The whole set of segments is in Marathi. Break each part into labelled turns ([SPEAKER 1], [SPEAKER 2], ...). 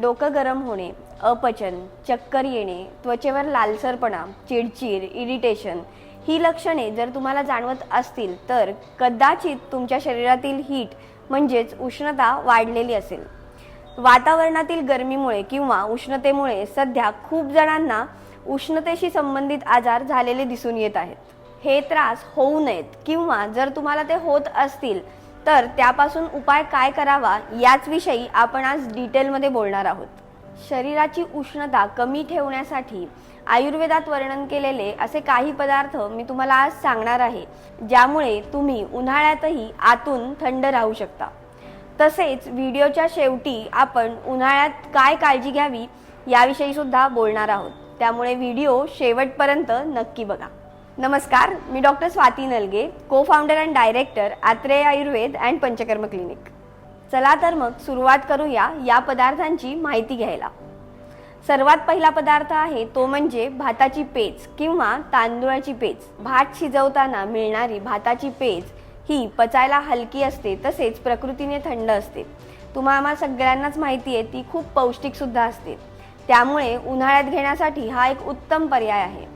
[SPEAKER 1] डोकं गरम होणे अपचन चक्कर येणे त्वचेवर लालसरपणा चिडचिड इरिटेशन ही लक्षणे जर तुम्हाला जाणवत असतील तर कदाचित तुमच्या शरीरातील हीट म्हणजेच उष्णता वाढलेली असेल. वातावरणातील गरमीमुळे किंवा उष्णतेमुळे सध्या खूप जणांना उष्णतेशी संबंधित आजार झालेले दिसून येत आहेत. हे त्रास होऊ नयेत किंवा जर तुम्हाला ते होत असतील तर त्यापासून उपाय काय करावा याचविषयी आपण आज डिटेलमध्ये बोलणार आहोत. शरीराची उष्णता कमी ठेवण्यासाठी आयुर्वेदात वर्णन केलेले असे काही पदार्थ मी तुम्हाला आज सांगणार आहे ज्यामुळे तुम्ही उन्हाळ्यातही आतून थंड राहू शकता. तसेच व्हिडिओच्या शेवटी आपण उन्हाळ्यात काय काळजी घ्यावी याविषयी सुद्धा बोलणार आहोत. त्यामुळे व्हिडिओ शेवटपर्यंत नक्की बघा. नमस्कार मी doctor Swati Nalage co founder and director Atreya Ayurveda and Panchakarma clinic चला तर मग सुरुवात करूया या पदार्थांची माहिती घ्यायला. सर्वात पहिला पदार्थ आहे तो म्हणजे भाताची पेज किंवा तांदूळाची पेज. भात शिजवताना मिळणारी भाताची पेज ही पचायला हलकी असते तसेच प्रकृतीने थंड असते. तुम्हाला सगळ्यांनाच माहिती आहे ती खूप पौष्टिकसुद्धा असते. त्यामुळे उन्हाळ्यात घेण्यासाठी हा एक उत्तम पर्याय आहे.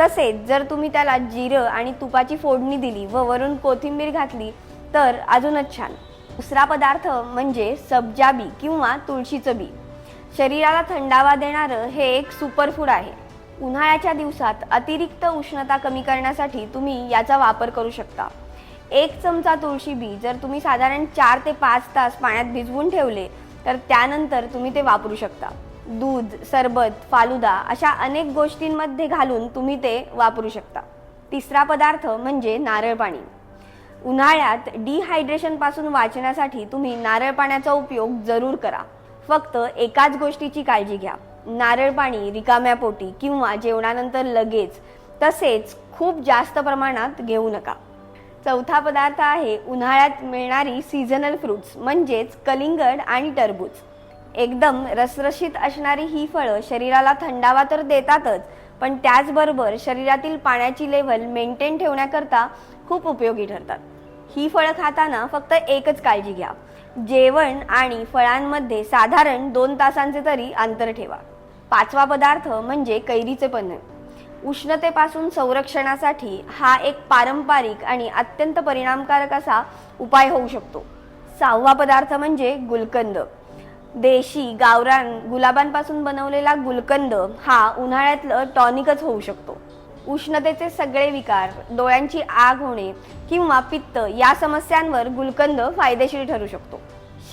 [SPEAKER 1] तसेच जर तुम्ही त्याला जिरं आणि तुपाची फोडणी दिली व वरून कोथिंबीर घातली तर अजूनच छान. दुसरा पदार्थ म्हणजे सब्जा बी किंवा तुळशीचं बी. शरीराला थंडावा देणारं हे एक सुपरफूड आहे. उन्हाळ्याच्या दिवसात अतिरिक्त उष्णता कमी करण्यासाठी तुम्ही याचा वापर करू शकता. एक चमचा तुळशी बी जर तुम्ही साधारण चार ते पाच तास पाण्यात भिजवून ठेवले तर त्यानंतर तुम्ही ते वापरू शकता. दूध सरबत फालुदा अशा अनेक गोष्टींमध्ये घालून तुम्ही ते वापरू शकता. तिसरा पदार्थ म्हणजे नारळ पाणी. उन्हाळ्यात डिहायड्रेशनपासून वाचण्यासाठी तुम्ही नारळ पाण्याचा उपयोग जरूर करा. फक्त एकाच गोष्टीची काळजी घ्या. नारळ पाणी रिकाम्या पोटी किंवा जेवणानंतर लगेच तसेच खूप जास्त प्रमाणात घेऊ नका. चौथा पदार्थ आहे उन्हाळ्यात मिळणारी सीझनल फ्रुट्स म्हणजेच कलिंगड आणि टरबूज. एकदम रसरशीत असणारी ही फळं शरीराला थंडावा तर देतातच पण त्याचबरोबर शरीरातील पाण्याची लेवल मेंटेन ठेवण्याकरता खूप उपयोगी ठरतात. ही फळं खाताना फक्त एकच काळजी घ्या. जेवण आणि फळांमध्ये साधारण दोन तासांचे तरी अंतर ठेवा. पाचवा पदार्थ म्हणजे कैरीचे पन्हे उष्णतेपासून संरक्षणासाठी हा एक पारंपरिक आणि अत्यंत परिणामकारक असा उपाय होऊ शकतो. सहावा पदार्थ म्हणजे गुलकंद. देशी गावरान गुलाबांपासून बनवलेला गुलकंद हा उन्हाळ्यातलं टॉनिकच होऊ शकतो. उष्णतेचे सगळे विकार डोळ्यांची आग होणे किंवा पित्त या समस्यांवर गुलकंद फायदेशीर ठरू शकतो.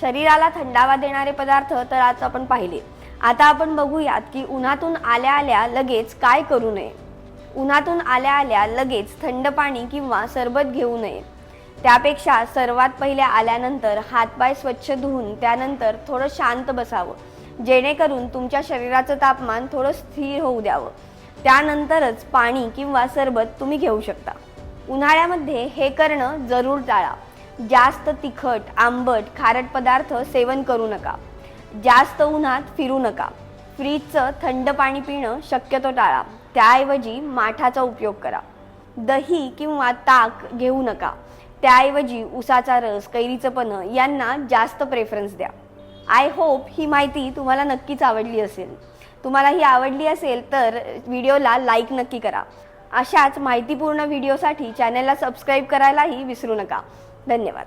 [SPEAKER 1] शरीराला थंडावा देणारे पदार्थ तर आज आपण पाहिले. आता आपण बघूयात की उन्हातून आल्या आल्या लगेच काय करू नये? उन्हातून आल्या आल्या लगेच थंड पाणी किंवा सरबत घेऊ नये. त्यापेक्षा सर्वात पहिले आल्यानंतर हातपाय स्वच्छ धुवून त्यानंतर थोडं शांत बसावं. जेणेकरून तुमच्या शरीराचं तापमान थोडं स्थिर होऊ द्यावं. त्यानंतरच पाणी किंवा सरबत तुम्ही घेऊ शकता. उन्हाळ्यामध्ये हे करणं जरूर टाळा. जास्त तिखट आंबट खारट पदार्थ सेवन करू नका. जास्त उन्हात फिरू नका. फ्रीजचं थंड पाणी पिणं शक्यतो टाळा. त्याऐवजी माठाचा उपयोग करा. दही किंवा ताक घेऊ नका. त्याऐवजी उसाचा रस कैरीचं पन्ह यांना जास्त प्रेफरन्स द्या. आय होप ही माहिती तुम्हाला नक्कीच आवडली असेल. तुम्हाला ही आवडली असेल तर व्हिडिओला लाईक नक्की करा. अशाच माहितीपूर्ण व्हिडिओसाठी चॅनलला सबस्क्राईब करायलाही विसरू नका. धन्यवाद.